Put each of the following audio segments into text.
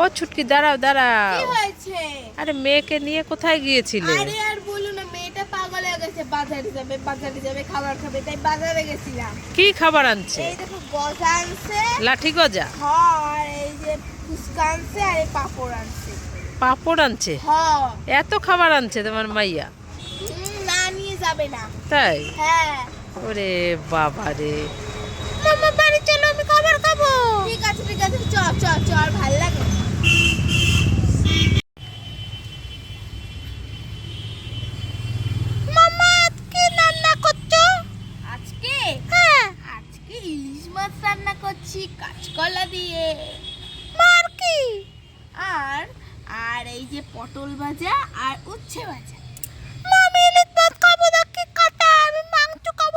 ও ছুটকি দাঁড়াও দাঁড়াও। হয়েছে? আরে মেয়েকে নিয়ে কোথায় গিয়েছিলে? আরে আর বলো না মেয়েটা পাগল হয়ে গেছে বাজারে যাবে বাজারে যাবে খাবার খাবে তাই বাজারে গেছিলাম। কি খাবার আনছে? এই দেখো গজা আনছে। লাঠি গজা? হ্যাঁ আর এই যে ফুচকা আনছে আর এই পাপড় আনছে। পাপড় আনছে? হ্যাঁ। এত খাবার আনছে তোমার মাইয়া? না নিয়ে যাবে না। তাই? হ্যাঁ। ওরে বাবা রে। মামা বাড়ি চলো আমি খাবার খাব। ঠিক আছে ঠিক আছে চল চ আর ভালো লাগে না। মামা আজকে রান্না করছ আজকে হ্যাঁ আজকে ইলিশ মাছ রান্না করছি কাঁচকলা দিয়ে। মার কি? আর আর এই যে পটল ভাজা আর উচ্ছে ভাজা। মামি ইলিশ মাছ খাব না কি কাটা আমি মাংস খাব।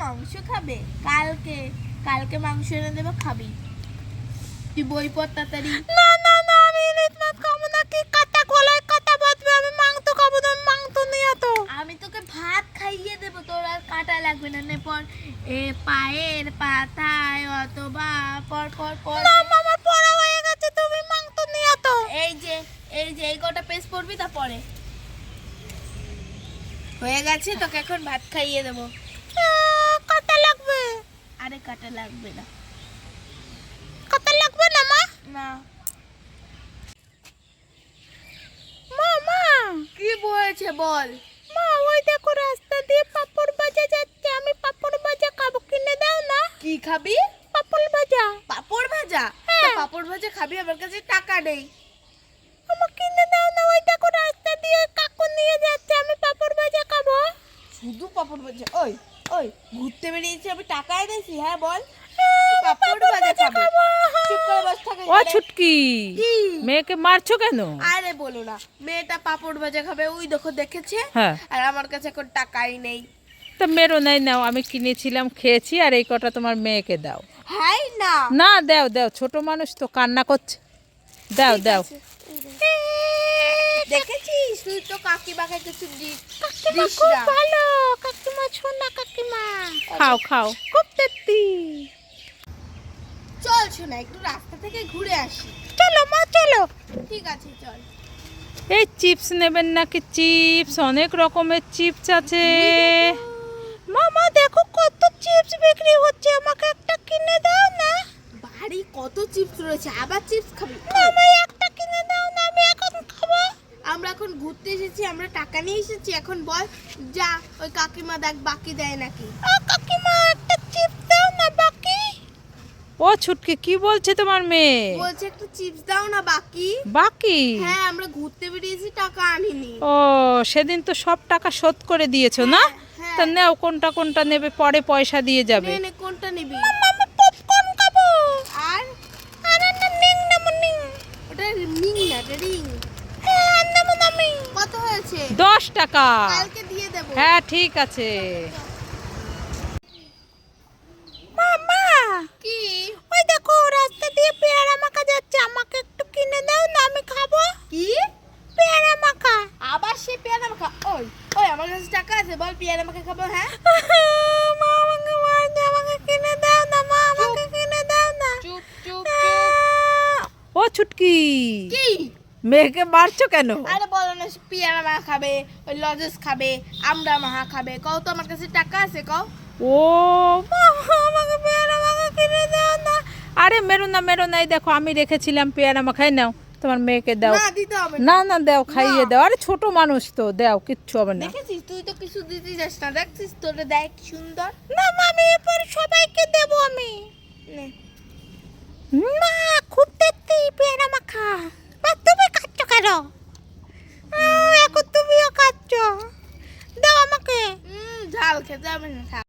মাংস খাবে? কালকে কালকে মাংস এনে দেবো খাবি। তুই বই পড় তাড়াতাড়ি। না এ পায়ের পাতায় অথবা পর পর পর। না আমার পড়া হয়ে গেছে তুমি মাংস নিয়ে তো এই যে এই যে এই কটা পেজ পড়বি তারপরে হয়ে গেছে তোকে এখন ভাত খাইয়ে দেবো। কাটা লাগবে। আরে কাটা লাগবে না। কাটা লাগবে না মা? না। মা মা। কি বলেছে বল মা ওই দেখো রাস্তা দিয়ে পাপড় ভাজা যাচ্ছে আমি পাপড় ভাজা খাব কিনে দাও না কি খাবি? পাপড় ভাজা। পাপড় ভাজা? হ্যাঁ। পাপড় ভাজা খাবি আমার কাছে টাকা নেই। আমার কিনে দাও না ওই দেখো রাস্তা দিয়ে কাকু নিয়ে যাচ্ছে আমি পাপড় ভাজা খাব। শুধু পাপড় ভাজা? ওই ওই ঘুরতে বেরিয়েছি আমি টাকা এনেছি হ্যাঁ বল। পাপড় ভাজা খাব। চুপ করে বস থাক ও ছুটকি মেয়েকে মারছো কেন? আরে বলো না মেয়েটা পাপড় ভাজা খাবে ওই দেখো দেখেছে? হ্যাঁ। আর আমার কাছে এখন টাকাই নেই। তা মেরো নাই নাও আমি কিনেছিলাম খেয়েছি আর এই কটা তোমার মেয়েকে দাও। না। না দাও দাও ছোট মানুষ তো কান্না করছে। দাও দাও। দেখেছিস? তুই তো কাকিমাকে কিছু দিস দিস ভালো। কাকিমা সোনা কাকিমা। খাও খাও। খুব তেত্তি চল একটু রাস্তা থেকে ঘুরে আসি। চলো মা চলো। ঠিক আছে চল। এই চিপস নেবেন নাকি? চিপস অনেক রকমের চিপস আছে। মামা দেখো কত চিপস বিক্রি হচ্ছে আমাকে একটা কিনে দাও না। বাড়ি কত চিপস রয়েছে আবার চিপস খাবি? মামা একটা কিনে দাও না আমি এখন খাব। আমরা এখন ঘুরতে এসেছি আমরা টাকা নিয়ে এসেছি এখন বল যা ওই কাকিমা দেখ বাকি দেয় নাকি? ও কাকিমা একটা চিপস দাও না বাকি। ও ছুটকি কি বলছে তোমার মেয়ে? বলছে একটু চিপস দাও না বাকি। বাকি? হ্যাঁ আমরা ঘুরতে বেরিয়েছি টাকা আনিনি। ও সেদিন তো সব টাকা শোধ করে দিয়েছ না? হ্যাঁ। তা নাও কোনটা কোনটা নেবে পরে পয়সা দিয়ে যাবে। নে নে কোনটা নিবি? আমি পপকর্ন খাব। আর? আর একটা নিং নেব নিং ওটা রিং না এটা রিং। হ্যাঁ কত হয়েছে? দশ টাকা। কালকে দিয়ে দেবো। হ্যাঁ ঠিক আছে মামা কি ওই দেখো রাস্তা দিয়ে পেয়ারা মাখা যাচ্ছে আমাকে একটু কিনে দাও না আমি খাব কি পেয়ারা মাখা আবার সে পেয়ারা মাখা ওই ওই আমার কাছে টাকা আছে? বল পেয়ারা মাখা খাব হ্যাঁ? মা আমাকে মারছে আমাকে কিনে দাও না মা আমাকে কিনে দাও না। চুপ চুপ ও ছুটকি কি? মেয়েকে মারছো কেন? আরে বলো না পেয়ারা মাখা খাবে ওই লজেস খাবে আমরা মাখা খাবে। কও তো আমার কাছে টাকা আছে কও। ও বাবা, আমাকে পেয়ারা মাখা কিনে দাও না। আরে মেরো না মেরো নাই দেখো আমি রেখেছিলাম পেয়ারা মাখাই নাও। তোমার মেয়েকে দাও। না দিতে হবে না। দাও খাইয়ে দাও। আরে ছোট মানুষ তো দাও কিচ্ছু হবে না। দেখেছিস? তুই তো কিছু দিতে যাস না। দেখছিস তোরে দেখ কি সুন্দর? না মা আমি এরপর সবাইকে দেবো আমি। নে। মা খুব দেখতে পেয়ারা মাখা। মা তুমি খাচ্ছ কেন? এখন তুমিও খাচ্ছ দাও আমাকে। হুম ঝাল খেতে হবে না